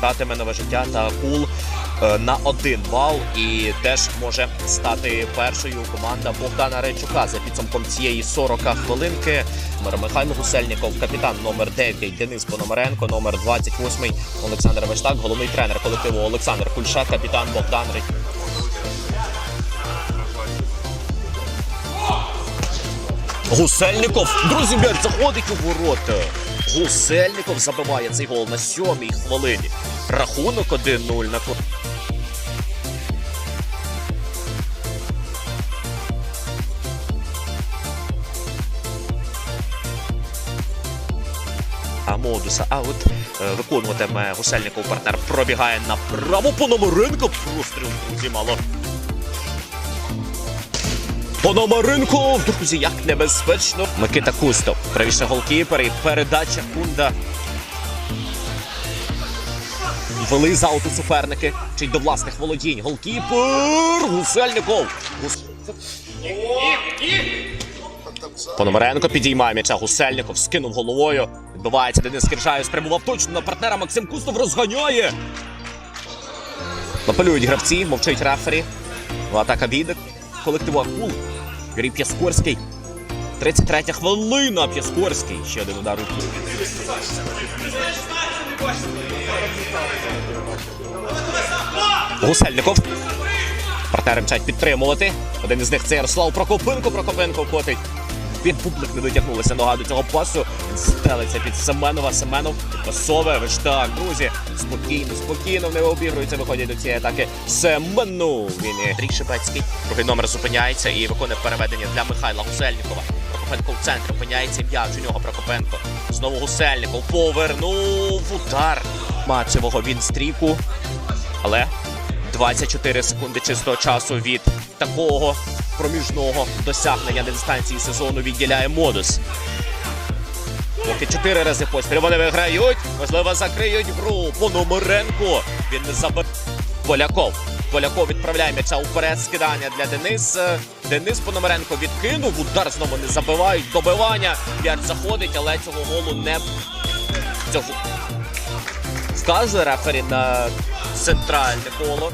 Татиме нове життя та кул е, на один бал і теж може стати першою команда Богдана Речука за підсумком цієї 40 хвилинки. Михайло Гусельников, капітан номер 9 Денис Пономаренко, номер 28 Олександр Вештак, головний тренер колективу Олександр Кульша, капітан Богдан Речук. Гусельников, друзі, м'яч заходить у ворота. Гусельников забиває цей гол на сьомій хвилині. Рахунок 1-0 на ко- А модуса аут Е, виконуватиме Гусельников партнер. Пробігає на направо Пономаренко. Простріл, друзі, мало. Пономаренко, друзі, як небезпечно. Микита Кустов. Правіше голкіпер і передача Кунда. Вели з ауту суперники. Чи до власних володінь. Голкіпер Гусельников. Гус... Пономаренко підіймає м'яча Гусельников, скинув головою. Відбувається Денис Киржаєв, спрямував точно на партнера. Максим Кустов розганяє. Напалюють гравці, мовчить рефері. Ну, Атака від колективу Акул. Юрій П'яскорський. 33 хвилина. П'яскорський. Ще один удар у. Гусельников. Партнери мчать підтримувати. Один із них це Ярослав Прокопенко. Прокопенко котить. Під публик не дотягнулася нога до цього пасу. Він стелиться під Семенова. Семенов пасове. Ви ж так, друзі. Спокійно, спокійно не обігруються, виходять до цієї атаки. Семенов. Він Андрій Шибецький. Другий номер зупиняється і виконує переведення для Михайла Гусельникова. Прокопенко в центрі. Опиняється м'яч у нього Прокопенко. Знову Гусельников. Повернув удар матчевого він стріку. Але 24 секунди чистого часу від такого проміжного досягнення дистанції сезону відділяє модус. Поки чотири рази поспіль вони виграють. Можливо, закриють гру. Пономаренко. Він не забив. Поляков. Поляков відправляє м'яча вперед. Скидання для Дениса. Денис Пономаренко відкинув. Удар знову не забивають. Добивання. М'яч заходить, але цього голу не цього. Вказує рефері на центральне коло.